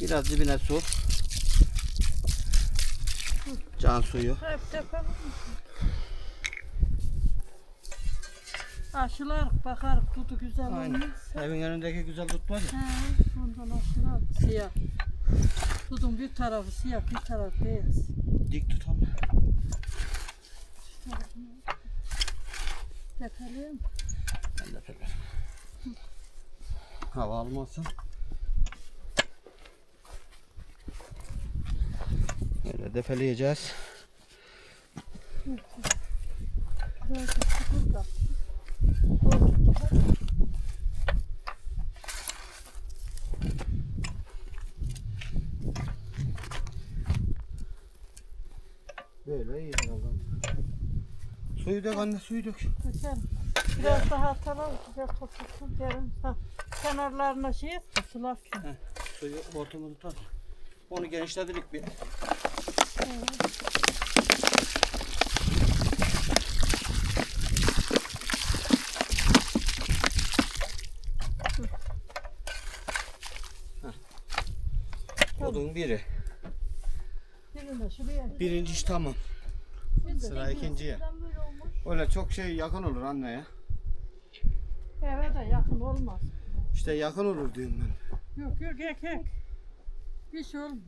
Biraz dibine su. Can suyu. Hep tepem. Aşılar bakarık tutu güzel Aynen. olmuş. Evin önündeki güzel tut var ya. He, ondan aşılar siyah. Tutun bir tarafı siyah, bir tarafı beyaz. Dik tut onu. Tepeliyim. Ben de pelerim. Hava almasın. Korktu daha. Böyle iyi herhalde. Suyu dök anne suyu dök. Dökelim. Biraz daha atalım, güzel toplasın derim. Ha, kenarlarına şey et, de sularken. Heh, suyu hortumu tutar. Onu genişledik bir. Heh. Odun biri. Birinci iş tamam. Sıra ikinciye. Öyle çok şey yakın olur anne ya. Eve de yakın olmaz. İşte yakın olur diyorum ben. Yok yok ek ek. Bir şey olmaz.